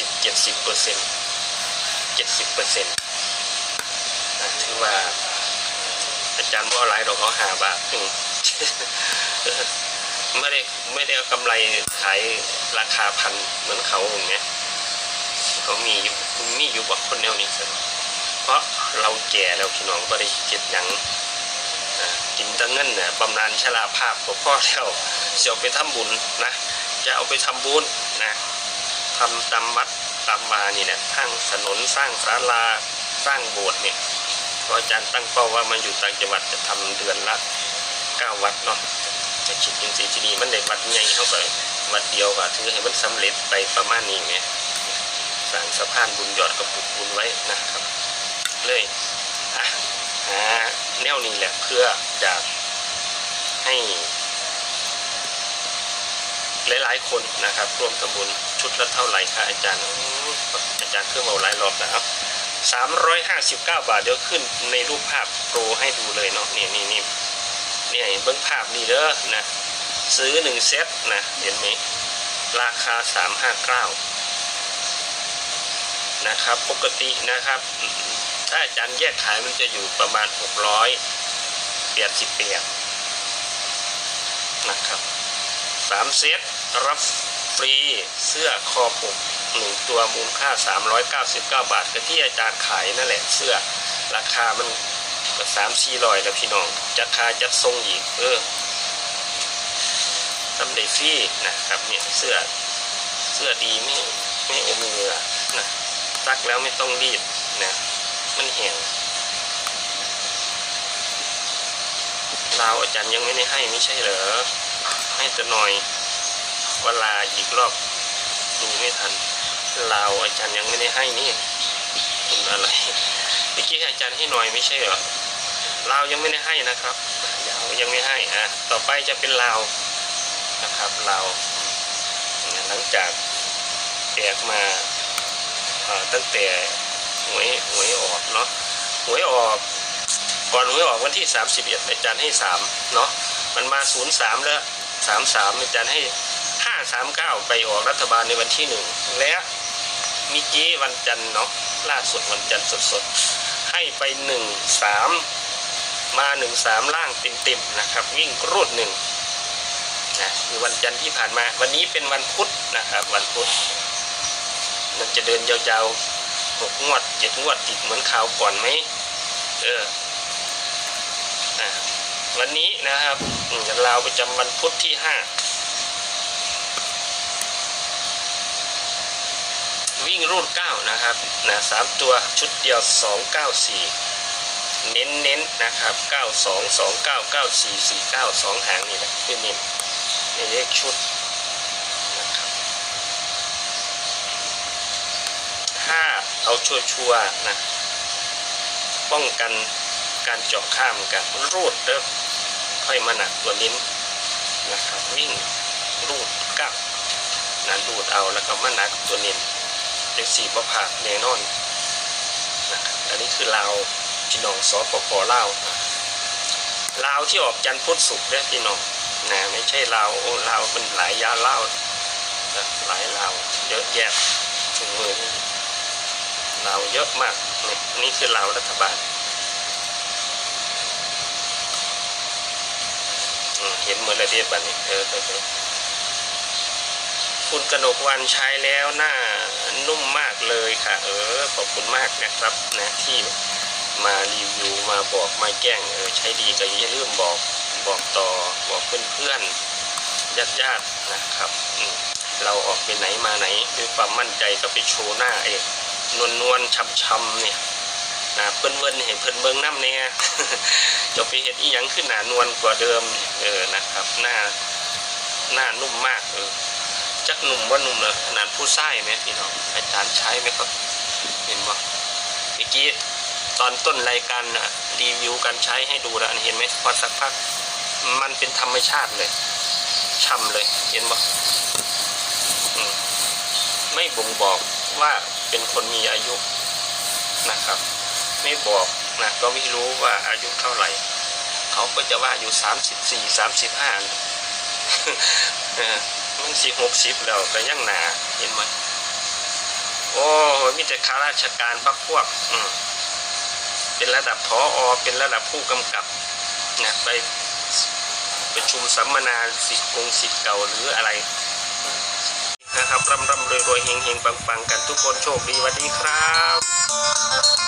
สิบเจ็ดสิบเปอร์เซ็นต์เจ็ดสิบเปอร์เซ็นต์ถือว่า อาจารย์ว่าหลายดอกเขาหาบาทหนึ่งเออไม่ได้ไม่ได้เอากำไรขายราคาพันเหมือนเขาอย่างเงี้ยเขามีมีอยู่บอกคนแนวนี้สิเพราะเราแก่แล้วพี่น้องก็ได้เจ็บหยังอ่ากินตังเงินเนี่ยบำนาญชราภาพของพ่อแล้วจะเอาไปทำบุญนะ จะเอาไปทำบุญนะ ทำตามวัดตามวานี่เนี่ยทั้งถนนสร้างศาลาสร้างโบสถ์เนี่ยพระอาจารย์ตั้งเป้าว่ามันอยู่ต่างจังหวัดจะทำเดือนละเก้าวัดเนาะจะคิดจริงๆที่นี่มันได้วัดใหญ่เข้าไปวัดเดียวก็ถือให้มันสำเร็จไปประมาณนี้ไงสร้างสะพานบุญยอดกับปุกบุญไว้นะครับ เลยอะหาแนวนี้แหละเพื่อจะให้ หลายๆคนนะครับร่วมทำบุญ ชุดละเท่าไหร่คะอาจารย์ อาจารย์เพิ่มเอาหลายรอบแล้วสามร้อยห้าสิบเก้าบาทเดี๋ยวขึ้นในรูปภาพโปรให้ดูเลยเนาะนี่นี่นี่เนี่ยเบิ้งภาพนี่เด้อนะซื้อหนึ่งเซตนะเห็นไหมราคาสามห้าเก้านะครับปกตินะครับ ถ้าอาจารย์แยกขายมันจะอยู่ประมาณหกร้อยแปดสิบแปดนะครับสามเซตรับ ฟรีเสื้อคอปกหนึ่งตัวมูลค่า 399 บาทก็ที่อาจารย์ขายนั่นแหละเสื้อ ราคามันก็สามสี่ร้อยแล้วพี่น้องจะคาจัดทรงอีกเออทำได้ฟรีนะครับเนี่ยเสื้อเสื้อดีไม่ไม่อมเหงื่อนะซักแล้วไม่ต้องรีดนะมันแห้งลาวอาจารย์ยังไม่ได้ให้ไม่ใช่เหรอให้แต่หน่อย วลาอีกรอบดูไม่ทันลาวอาจารย์ยังไม่ได้ให้นี่คุณอะไรเมื่อกี้อาจารย์ให้หน่อยไม่ใช่เหรอลาวยังไม่ได้ให้นะครับยาวยังไม่ให้อะต่อไปจะเป็นลาวนะครับลาวหลังจากแจกมาตั้งแต่หวยหวยออกเนาะหวยออกก่อนหวยออกวันที่ 31อาจารย์ให้3เนาะมันมา 03 แล้วสามสามอาจารย์ให้ ห้าสามเก้าไปออกรัฐบาลในวันที่หนึ่งและมิกี้วันจันทร์เนาะล่าสุดวันจันทร์สดๆ ให้ไปหนึ่งสามมาหนึ่งสามล่างเต็มๆนะครับ วิ่งรูดหนึ่งนะคือวันจันทร์ที่ผ่านมา วันนี้เป็นวันพุธนะครับ วันพุธมันจะเดินยาวๆหกงวดเจ็ดงวดติดเหมือนข่าวก่อนไหมเออวันนี้นะครับอืมเราวประจำวันพุธที่ห้า วิ่งรูดเก้านะครับนะสามตัวชุดเดียวสองเก้าสี่เน้นเน้นนะครับเก้าสองสองเก้าเก้าสี่สี่เก้าสองหางนี่แหละคือเน้นในเลขชุดนะครับถ้าเอาชัวร์ๆนะ ป้องกันการเจาะข้ามกันรูดเด้อค่อยมาหนักตัวนิ้นนะครับวิ่งรูดกับนะรูดเอาแล้วก็มาหนักตัวนิ้น เด็กสี่ประผาแน่นอนนะครับอันนี้คือลาวพี่น้องสปปลาวลาวที่ออกจันพุทธศุกเนี่ยพี่น้องนะไม่ใช่ลาวโอ้ลาวมันหลายยาลาวนะหลายลาวเยอะแยะถุงมือนี่ลาวเยอะมากนี่นี่คือลาวรัฐบาลเห็นเหมือนระเบียบแบบนี้เออเออ คุณกนกวันใช้แล้วหน้านุ่มมากเลยค่ะ เออขอบคุณมากนะครับนะที่มารีวิวมาบอกมาแกล้งเออใช้ดีก็อย่าลืมบอกบอกต่อบอกเพื่อนๆญาติญาติๆนะครับเราออกไปไหนมาไหนด้วยความมั่นใจก็ไปโชว์หน้าเองนวลนวลช้ำชำๆเนี่ยนะเพิ่นเวินเห็นเพิ่นเบิงน้ำเนี่ยจะไปเห็นอีหยังขึ้นหนานวลกว่าเดิมเออนะครับ หน้าหน้านุ่มมากเออ หนุ่มว่าหนุ่มเลยขนาดผู้ไส้ไหมพี่น้องอาจารย์ใช้ไหมครับ เห็นบ่เมื่อกี้ตอนต้นรายการนะรีวิวการใช้ให้ดูแล้วเห็นไหมพอสักพัก มันเป็นธรรมชาติเลยช่ำเลยเห็นบ่อืมไม่บ่งบอกว่าเป็นคนมีอายุนะครับ ไม่บอกนะก็ไม่รู้ว่าอายุเท่าไหร่ เขาก็จะว่าอยู่สามสิบสี่สามสิบห้า มันสี่หกสิบแล้วก็ยังหนาเห็นไหมโอ้มีแต่ข้าราชการพักพวก อืมเป็นระดับพออเป็นระดับผู้กำกับนะไปประชุมสัมมนาสิทธิ์กงสิทธิ์เก่าหรืออะไรนะครับร่ำร่ำรวยรวยเฮงเฮงปังปังกันทุกคนโชคดีสวัสดีครับ